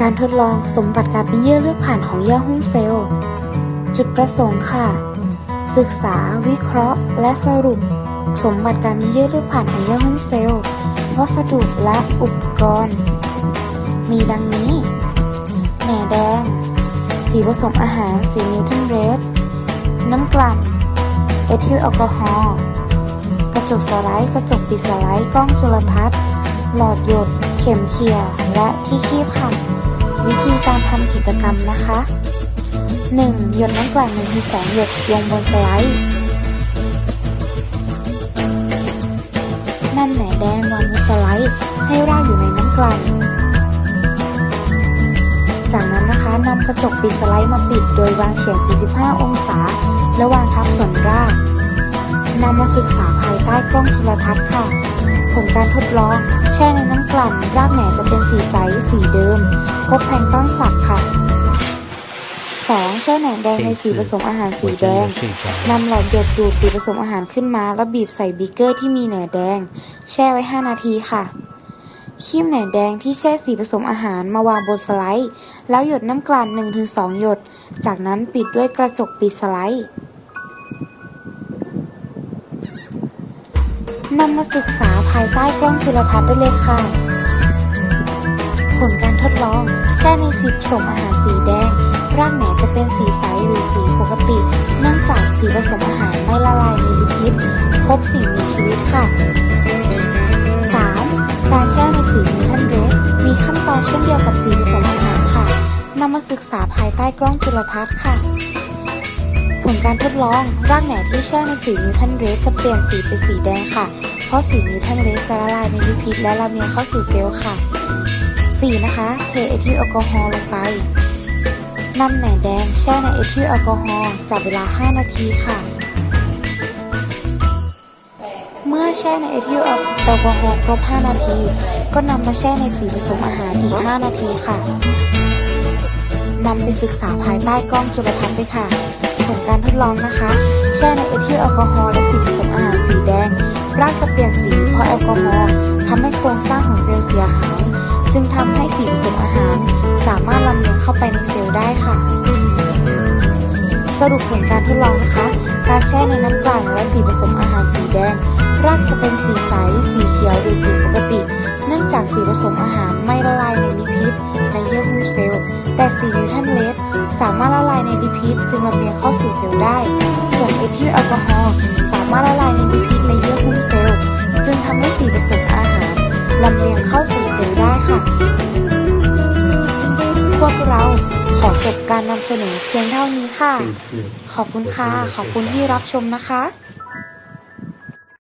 การทดลองสมบัติการเป็นเยื่อเลือดผ่านของเยื่อหุ้มเซลล์ จุดประสงค์ค่ะ ศึกษา วิเคราะห์ และสรุป สมบัติการเป็นเยื่อเลือดผ่านของเยื่อหุ้มเซลล์ วัสดุและอุปกรณ์ มีดังนี้ แหน่แดง สีผสมอาหาร สีนิวทรันเรสน้ำกลั่น เอทิลแอลกอฮอล์ กระจกสไลด์ กระจกปิดสไลด์ กล้องจุลทรรศน์ หลอดหยด เข็มเขี่ยและที่คีบค่ะ วิธีการทำกิจกรรมนะคะ 1. หยดน้ำกลั่น1ถึง2หยดลงบนสไลด์นำแหนแดงวางบนสไลด์ให้รากอยู่ในน้ำกลั่นจากนั้นนะคะนำกระจกปิดสไลด์มาปิด โดยวางเฉียง 45 องศา และวางทับส่วนรากนำมาศึกษาภายใต้กล้องจุลทรรศน์ค่ะ ผลการทดลอง แช่ในน้ำกลั่นรากแหน่จะเป็นสีใส พบแพลงก์ต้นสัตว์ค่ะ 2. แช่แหน่แดงในสีผสมอาหารสีแดงนำหลอดหยดดูดสีผสมอาหารขึ้นมาแล้วบีบใส่บีเกอร์ที่มีแหน่แดง แช่ไว้ 5 นาทีค่ะคีบแหน่แดงที่แช่สีผสมอาหารมาวางบนสไลด์ แล้วหยดน้ำกลั่น1-2 หยด จากนั้นปิดด้วยกระจกปิดสไลด์นำมาศึกษาภายใต้กล้องจุลทรรศน์ได้เลยค่ะ สีผสมอาหารสีแดง ร่ากแหนจะเป็นสีใสหรือสีปกติ เนื่องจากสีผสมอาหารไม่ละลายในลิพิษ พบสิ่งมีชีวิตค่ะ 3. การแช่ในสีนิทันเรสมีขั้นตอนเช่นเดียวกับสีผสมอาหารค่ะนำมาศึกษาภายใต้กล้องจุลทรรศน์ค่ะ ผลการทดลองร่ากแหนที่แช่ในสีนิทันเรสจะเปลี่ยนสีเป็นสีแดงค่ะ เพราะสีนิทันเรสจะละลายในลิพิษและลำเลียเข้าสู่เซลล์ค่ะ 4. นะคะ เทเอทิลแอลกอฮอล์ลงไปนำแหน่แดงแช่ในเอทิลแอลกอฮอล์จับเวลา 5 นาทีค่ะ เมื่อแช่ในเอทิลแอลกอฮอล์ครบ 5 นาที ก็นำมาแช่ในสีผสมอาหารอีก 5 นาทีค่ะนำไปศึกษาภายใต้กล้องจุลทรรศน์ด้วยค่ะ ผลการทดลองนะคะ แช่ในเอทิลแอลกอฮอล์และสีผสมอาหารสีแดงรากจะเปลี่ยนสีเพราะแอลกอฮอล์ทำให้โครงสร้างของเซลล์เสียหาย สีผสมอาหาร สามารถลำเลียงเข้าไปในเซลล์ได้ค่ะ สรุปผลการทดลองนะคะ การแช่ในน้ำกลั่นและสีผสมอาหารสีแดงรากจะเป็นสีใส สีเขียวหรือสีปกติ เนื่องจากสีผสมอาหารไม่ละลายในลิพิษในเยื่อหุ้มเซลล์ แต่สีนิวทันเลสสามารถละลายในลิพิษจึงลำเลียงเข้าสู่เซลล์ได้ ส่วนเอทิลแอลกอฮอล์สามารถละลายในลิพิษในเยื่อหุ้มเซลล์ จึงทำให้สีผสมอาหารลำเลียงเข้าสู่เซลล์ได้ค่ะ พวกเราขอจบการนำเสนอเพียงเท่านี้ค่ะ ขอบคุณค่ะ ขอบคุณที่รับชมนะคะ